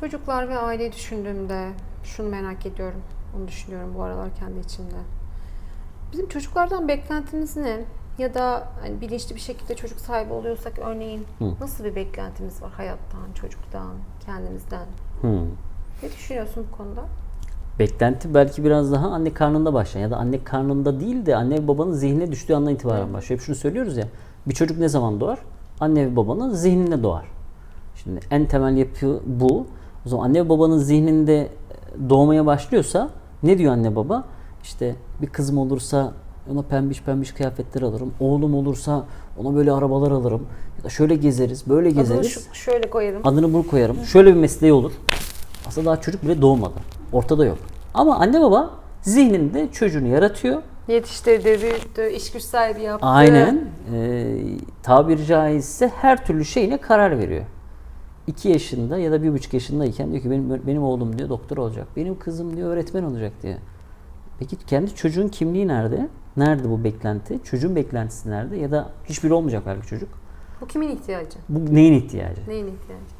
Çocuklar ve aileyi düşündüğümde şunu merak ediyorum. Onu düşünüyorum bu aralar kendi içimde. Bizim çocuklardan beklentimiz ne? Ya da hani bilinçli bir şekilde çocuk sahibi oluyorsak örneğin Hı. nasıl bir beklentimiz var hayattan, çocuktan, kendimizden? Hmm. Ne düşünüyorsun bu konuda? Beklenti belki biraz daha anne karnında başlayan ya da anne karnında değil de anne ve babanın zihnine düştüğü andan itibaren başlıyor. Hep şunu söylüyoruz ya. Bir çocuk ne zaman doğar? Anne ve babanın zihninde doğar. Şimdi en temel yapı bu. O zaman anne ve babanın zihninde doğmaya başlıyorsa ne diyor anne baba? İşte bir kızım olursa ona pembiş pembiş kıyafetler alırım. Oğlum olursa ona böyle arabalar alırım. Ya da şöyle gezeriz, böyle Adını gezeriz. şu- şöyle koyarım. Adını bunu koyarım. Şöyle bir mesleği olur. Aslında daha çocuk bile doğmadı. Ortada yok. Ama anne baba zihninde çocuğunu yaratıyor. Yetiştirdi, büyüttü, iş güç sahibi yaptı. Aynen. E, tabiri caizse her türlü şeyine karar veriyor. 2 yaşında ya da bir buçuk yaşındayken diyor ki benim benim oğlum diyor doktor olacak. Benim kızım diyor öğretmen olacak diyor. Peki kendi çocuğun kimliği nerede? Nerede bu beklenti? Çocuğun beklentisi nerede? Ya da hiçbiri olmayacak belki çocuk. Bu kimin ihtiyacı? Bu neyin ihtiyacı? Neyin ihtiyacı?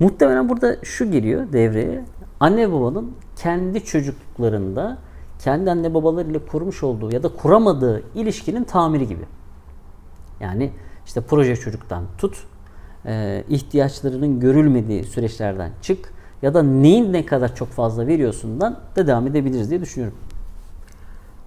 Muhtemelen burada şu giriyor devreye. Anne babanın kendi çocuklarında kendi anne babalarıyla kurmuş olduğu ya da kuramadığı ilişkinin tamiri gibi. Yani işte proje çocuktan tut, e, ihtiyaçlarının görülmediği süreçlerden çık ya da neyin ne kadar çok fazla veriyorsundan da devam edebiliriz diye düşünüyorum.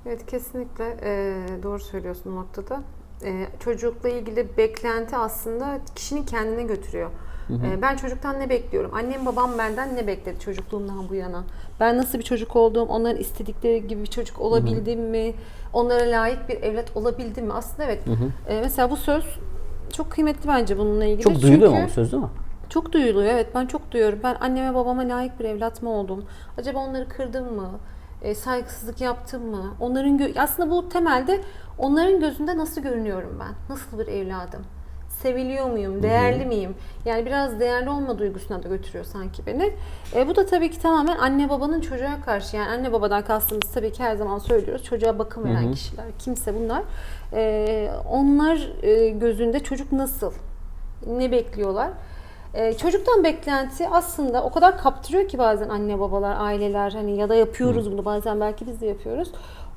Evet kesinlikle eee, doğru söylüyorsun noktada. Eee, çocukla ilgili beklenti aslında kişinin kendine götürüyor. Eee, ben çocuktan ne bekliyorum? Annem babam benden ne bekledi çocukluğumdan bu yana? Ben nasıl bir çocuk oldum? Onların istedikleri gibi bir çocuk olabildim mi? Onlara layık bir evlat olabildim mi? Aslında evet. Eee, mesela bu söz çok kıymetli bence bununla ilgili. Çok duyuluyor Çünkü- mu söz değil mi? çok duyuluyor evet ben çok duyuyorum. Ben anneme babama layık bir evlat mı oldum? Acaba onları kırdım mı? E, saygısızlık yaptım mı? Onların aslında bu temelde onların gözünde nasıl görünüyorum ben? Nasıl bir evladım? Seviliyor muyum? Değerli miyim? Yani biraz değerli olma duygusuna da götürüyor sanki beni. E, bu da tabii ki tamamen anne babanın çocuğa karşı yani anne babadan kastımız tabii ki her zaman söylüyoruz. Çocuğa bakım veren kişiler kimse bunlar. E, onlar e, gözünde çocuk nasıl? Ne bekliyorlar? Ee, çocuktan beklenti aslında o kadar kaptırıyor ki bazen anne babalar, aileler hani ya da yapıyoruz bunu bazen belki biz de yapıyoruz.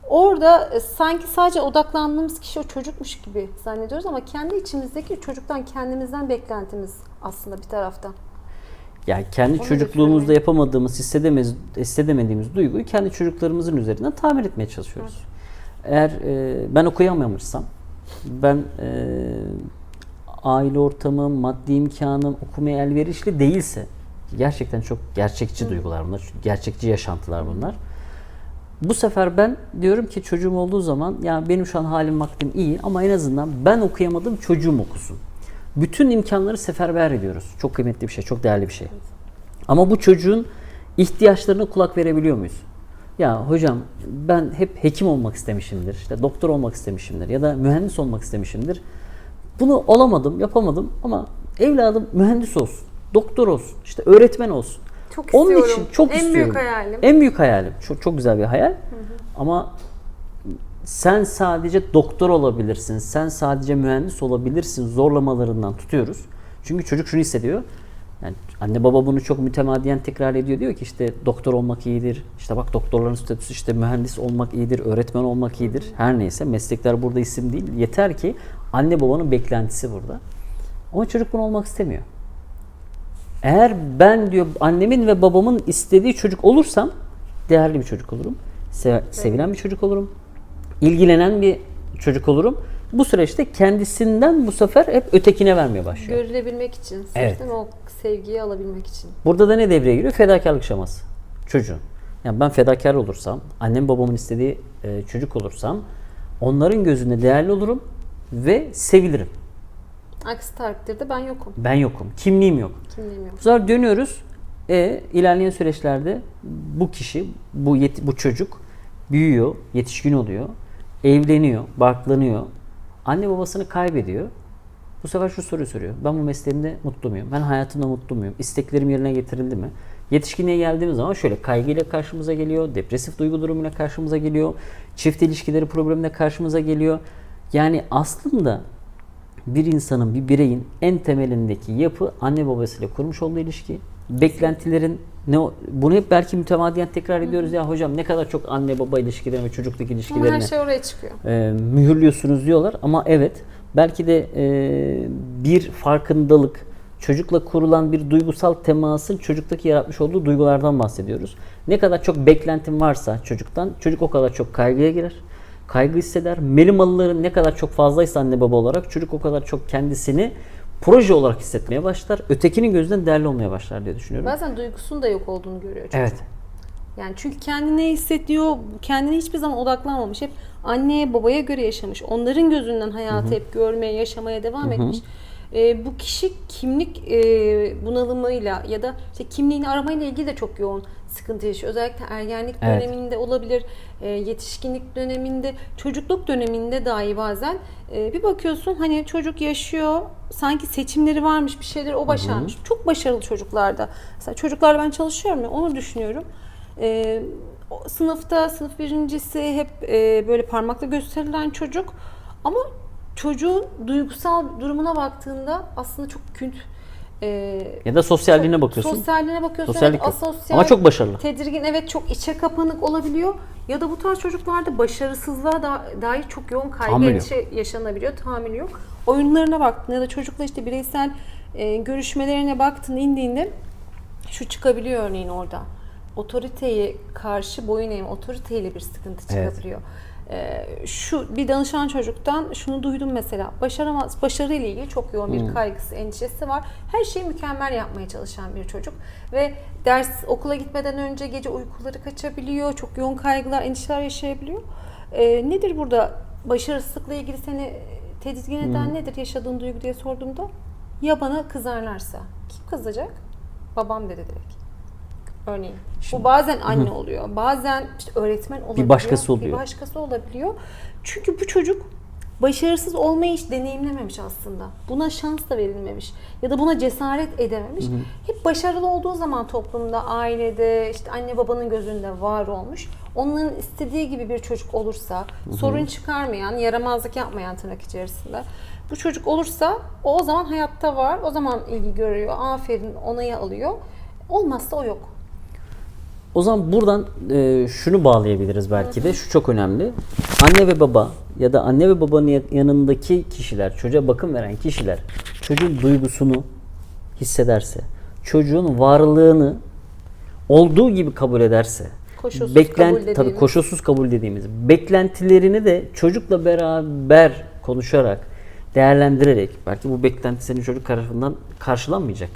Orada e, sanki sadece odaklandığımız kişi o çocukmuş gibi zannediyoruz ama kendi içimizdeki çocuktan kendimizden beklentimiz aslında bir taraftan. Yani kendi Onu çocukluğumuzda yapamadığımız, hissedemez, hissedemediğimiz duyguyu kendi çocuklarımızın üzerinden tamir etmeye çalışıyoruz. Eğer e, ben okuyamamışsam, ben e, aile ortamım, maddi imkanım okumaya elverişli değilse, gerçekten çok gerçekçi duygular bunlar, gerçekçi yaşantılar bunlar. Bu sefer ben diyorum ki çocuğum olduğu zaman ya benim şu an halim vaktim iyi ama en azından ben okuyamadım çocuğum okusun. Bütün imkanları seferber ediyoruz. Çok kıymetli bir şey, çok değerli bir şey. Ama bu çocuğun ihtiyaçlarına kulak verebiliyor muyuz? Ya hocam ben hep hekim olmak istemişimdir, işte doktor olmak istemişimdir ya da mühendis olmak istemişimdir. Bunu olamadım, yapamadım ama evladım mühendis olsun, doktor olsun, işte öğretmen olsun. Çok Onun istiyorum. için çok En büyük istiyorum. hayalim. En büyük hayalim. Çok çok güzel bir hayal. Ama sen sadece doktor olabilirsin, sen sadece mühendis olabilirsin zorlamalarından tutuyoruz. Çünkü çocuk şunu hissediyor. Yani anne baba bunu çok mütemadiyen tekrar ediyor. Diyor ki işte doktor olmak iyidir. İşte bak doktorların statüsü işte mühendis olmak iyidir, öğretmen olmak iyidir. Her neyse meslekler burada isim değil. Yeter ki anne babanın beklentisi burada. Ama çocuk bunu olmak istemiyor. Eğer ben diyor annemin ve babamın istediği çocuk olursam değerli bir çocuk olurum. Se- sevilen bir çocuk olurum. ilgilenen bir çocuk olurum. Bu süreçte kendisinden bu sefer hep ötekine vermeye başlıyor. Görülebilmek için, Evet. o sevgiyi alabilmek için. Burada da ne devreye giriyor? Fedakarlık şaması. Çocuğun. Yani ben fedakar olursam, annem babamın istediği e, çocuk olursam onların gözünde değerli olurum ve sevilirim. Aksi takdirde ben yokum. Ben yokum. Kimliğim yok. Kimliğim yok. Bu sefer dönüyoruz. E, ilerleyen süreçlerde bu kişi, bu yet- bu çocuk büyüyor, yetişkin oluyor, evleniyor, barklanıyor. Anne babasını kaybediyor. Bu sefer şu soruyu soruyor. Ben bu mesleğimde mutlu muyum? Ben hayatımda mutlu muyum? İsteklerim yerine getirildi mi? Yetişkinliğe geldiğimiz zaman şöyle kaygıyla karşımıza geliyor, depresif duygu durumuyla karşımıza geliyor, çift ilişkileri problemine karşımıza geliyor. Yani aslında bir insanın, bir bireyin en temelindeki yapı anne babasıyla kurmuş olduğu ilişki Beklentilerin ne bunu hep belki mütemadiyen tekrar ediyoruz ya hocam ne kadar çok anne baba ilişkilerine çocukluk Ama her ilişkilerine şey oraya çıkıyor. e, mühürlüyorsunuz diyorlar ama evet belki de e, bir farkındalık çocukla kurulan bir duygusal temasın çocuktaki yaratmış olduğu duygulardan bahsediyoruz. Ne kadar çok beklentim varsa çocuktan çocuk o kadar çok kaygıya girer. Kaygı hisseder. Melimalıların ne kadar çok fazlaysa anne baba olarak çocuk o kadar çok kendisini proje olarak hissetmeye başlar. Ötekinin gözünden değerli olmaya başlar diye düşünüyorum. Bazen duygusunun da yok olduğunu görüyor çocuk. Evet. Yani çünkü kendini ne hissediyor, kendine hiçbir zaman odaklanmamış. Hep anneye babaya göre yaşamış. Onların gözünden hayatı hep görmeye, yaşamaya devam etmiş. Ee, bu kişi kimlik e, bunalımıyla ya da işte kimliğini aramayla ilgili de çok yoğun sıkıntı yaşıyor. Özellikle ergenlik Evet. döneminde olabilir, e, yetişkinlik döneminde, çocukluk döneminde dahi bazen e, bir bakıyorsun hani çocuk yaşıyor, sanki seçimleri varmış, bir şeyleri o başarmış. Çok başarılı çocuklarda. Mesela çocuklarla ben çalışıyorum ya onu düşünüyorum. E, sınıfta sınıf birincisi hep e, böyle parmakla gösterilen çocuk ama çocuğun duygusal durumuna baktığında aslında çok künt e, Ya da sosyalliğine bakıyorsun. Sosyalliğine bakıyorsun. Sosyallik evet, asosyal, Ama çok başarılı. Tedirgin evet çok içe kapanık olabiliyor. Ya da bu tarz çocuklarda başarısızlığa da, dair çok yoğun kaygı endişe yaşanabiliyor. Tahammül yok. Oyunlarına baktığında ya da çocukla işte bireysel e, görüşmelerine baktığında indiğinde şu çıkabiliyor örneğin orada. Otoriteye karşı boyun eğme, otoriteyle bir sıkıntı Evet. çıkabiliyor. E, şu bir danışan çocuktan şunu duydum mesela. Başaramaz, başarı ile ilgili çok yoğun bir kaygısı, endişesi var. Her şeyi mükemmel yapmaya çalışan bir çocuk ve ders okula gitmeden önce gece uykuları kaçabiliyor. Çok yoğun kaygılar, endişeler yaşayabiliyor. E, nedir burada başarısızlıkla ilgili seni tedirgin eden nedir yaşadığın duygu diye sorduğumda ya bana kızarlarsa kim kızacak? Babam dedi direkt. Örneğin. Bu bazen anne oluyor. Bazen işte öğretmen olabiliyor. başkası oluyor. Bir başkası olabiliyor. Çünkü bu çocuk başarısız olmayı hiç deneyimlememiş aslında. Buna şans da verilmemiş. Ya da buna cesaret edememiş. Hep başarılı olduğu zaman toplumda, ailede, işte anne babanın gözünde var olmuş. Onların istediği gibi bir çocuk olursa, sorun çıkarmayan, yaramazlık yapmayan tırnak içerisinde. Bu çocuk olursa o o zaman hayatta var. O zaman ilgi görüyor. Aferin onayı alıyor. Olmazsa o yok. O zaman buradan e, şunu bağlayabiliriz belki de. Şu çok önemli. Anne ve baba ya da anne ve babanın ya- yanındaki kişiler, çocuğa bakım veren kişiler çocuğun duygusunu hissederse, çocuğun varlığını olduğu gibi kabul ederse, Koşulsuz beklen- kabul tabii dediğimiz. koşulsuz kabul dediğimiz beklentilerini de çocukla beraber konuşarak, değerlendirerek belki bu beklenti senin çocuk tarafından karşılanmayacak.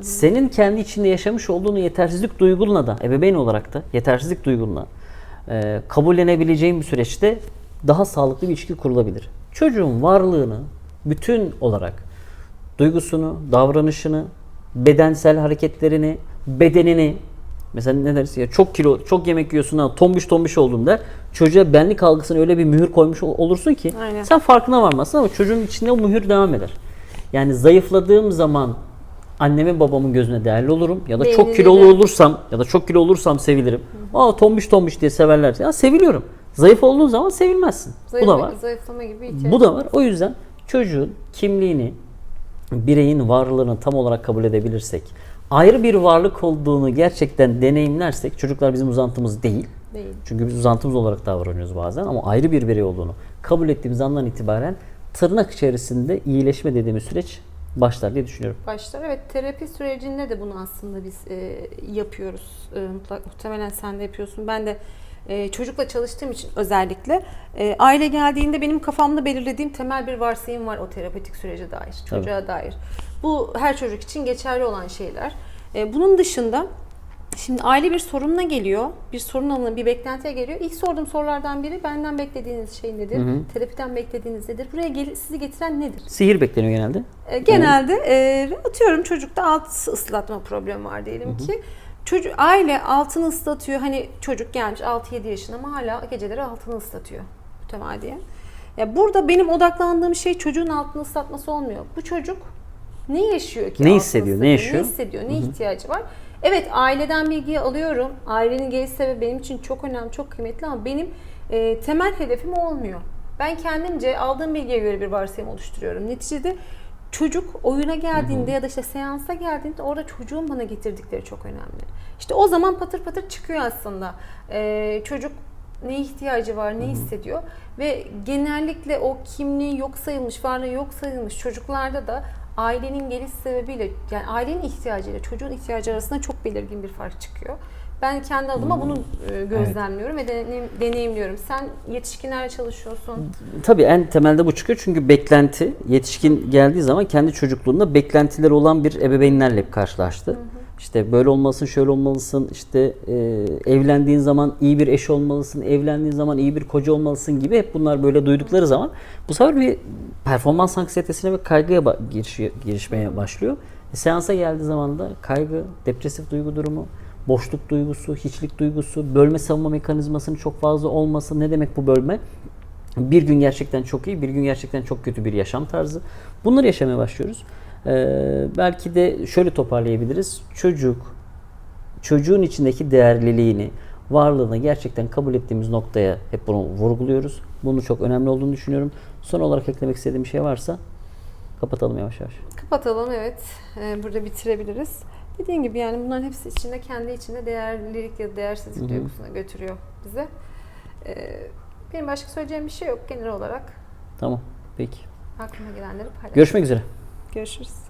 Senin kendi içinde yaşamış olduğun yetersizlik duygunla da ebeveyn olarak da yetersizlik duygunla e, kabullenebileceğin bir süreçte daha sağlıklı bir ilişki kurulabilir. Çocuğun varlığını bütün olarak duygusunu, davranışını, bedensel hareketlerini, bedenini mesela ne dersin ya çok kilo, çok yemek yiyorsun ha tombiş tombiş olduğunda çocuğa benlik algısına öyle bir mühür koymuş ol- olursun ki Aynen. sen farkına varmazsın ama çocuğun içinde o mühür devam eder. Yani zayıfladığım zaman annemin babamın gözüne değerli olurum ya da çok Beğenilir. kilolu olursam ya da çok kilo olursam sevilirim. Aa tombiş tombiş diye severler. Ya seviliyorum. Zayıf olduğun zaman sevilmezsin. Bu da var. Zayıflama gibi ihtiyaç. Bu da var. O yüzden çocuğun kimliğini, bireyin varlığını tam olarak kabul edebilirsek, ayrı bir varlık olduğunu gerçekten deneyimlersek, çocuklar bizim uzantımız değil. değil. Çünkü biz uzantımız olarak davranıyoruz bazen ama ayrı bir birey olduğunu kabul ettiğimiz andan itibaren tırnak içerisinde iyileşme dediğimiz süreç başlar diye düşünüyorum. Başlar. Evet terapi sürecinde de bunu aslında biz e, yapıyoruz. E, mutlak, muhtemelen sen de yapıyorsun. Ben de e, çocukla çalıştığım için özellikle e, aile geldiğinde benim kafamda belirlediğim temel bir varsayım var o terapetik sürece dair, çocuğa dair. Bu her çocuk için geçerli olan şeyler. E, bunun dışında Şimdi aile bir sorunla geliyor, bir sorun alını, bir beklentiye geliyor. İlk sorduğum sorulardan biri benden beklediğiniz şey nedir? Terapiden beklediğiniz nedir? Buraya gel- sizi getiren nedir? Sihir bekleniyor genelde. E, Genelde e, atıyorum çocukta alt ıslatma problemi var diyelim ki. Çocuk aile altını ıslatıyor. Hani çocuk gelmiş 6-7 yaşında ama hala geceleri altını ıslatıyor mütemadiyen. Ya burada benim odaklandığım şey çocuğun altını ıslatması olmuyor. Bu çocuk ne yaşıyor ki? Ne hissediyor, ne yaşıyor? Ne hissediyor? Ne ihtiyacı var? Evet aileden bilgiyi alıyorum. Ailenin geliş sebebi benim için çok önemli, çok kıymetli ama benim e, temel hedefim o olmuyor. Ben kendimce aldığım bilgiye göre bir varsayım oluşturuyorum. Neticede çocuk oyuna geldiğinde ya da işte seansa geldiğinde orada çocuğun bana getirdikleri çok önemli. İşte o zaman patır patır çıkıyor aslında. Ee, çocuk ne ihtiyacı var, ne hissediyor ve genellikle o kimliği yok sayılmış, varlığı yok sayılmış çocuklarda da ailenin geliş sebebiyle yani ailenin ihtiyacıyla çocuğun ihtiyacı arasında çok belirgin bir fark çıkıyor. Ben kendi adıma bunu e, gözlemliyorum ve deneyim- deneyimliyorum. Sen yetişkinlerle çalışıyorsun. Tabii en temelde bu çıkıyor çünkü beklenti yetişkin geldiği zaman kendi çocukluğunda beklentileri olan bir ebeveynlerle karşılaştı. İşte böyle olmalısın, şöyle olmalısın, işte e, evlendiğin zaman iyi bir eş olmalısın, evlendiğin zaman iyi bir koca olmalısın gibi hep bunlar böyle duydukları zaman bu sefer bir performans anksiyetesine ve kaygıya girişi- girişmeye başlıyor. E, seansa geldiği zaman da kaygı, depresif duygu durumu, boşluk duygusu, hiçlik duygusu, bölme savunma mekanizmasının çok fazla olması ne demek bu bölme? Bir gün gerçekten çok iyi, bir gün gerçekten çok kötü bir yaşam tarzı. Bunları yaşamaya başlıyoruz. Ee, belki de şöyle toparlayabiliriz. Çocuk, çocuğun içindeki değerliliğini, varlığını gerçekten kabul ettiğimiz noktaya hep bunu vurguluyoruz. Bunun çok önemli olduğunu düşünüyorum. Son olarak eklemek istediğim bir şey varsa kapatalım yavaş yavaş. Kapatalım evet. Ee, burada bitirebiliriz. Dediğim gibi yani bunların hepsi içinde kendi içinde değerlilik ya da değersizlik duygusuna götürüyor bize. Ee, benim başka söyleyeceğim bir şey yok genel olarak. Tamam. Peki. Aklıma gelenleri paylaşıyorum. Görüşmek üzere. Görüşürüz.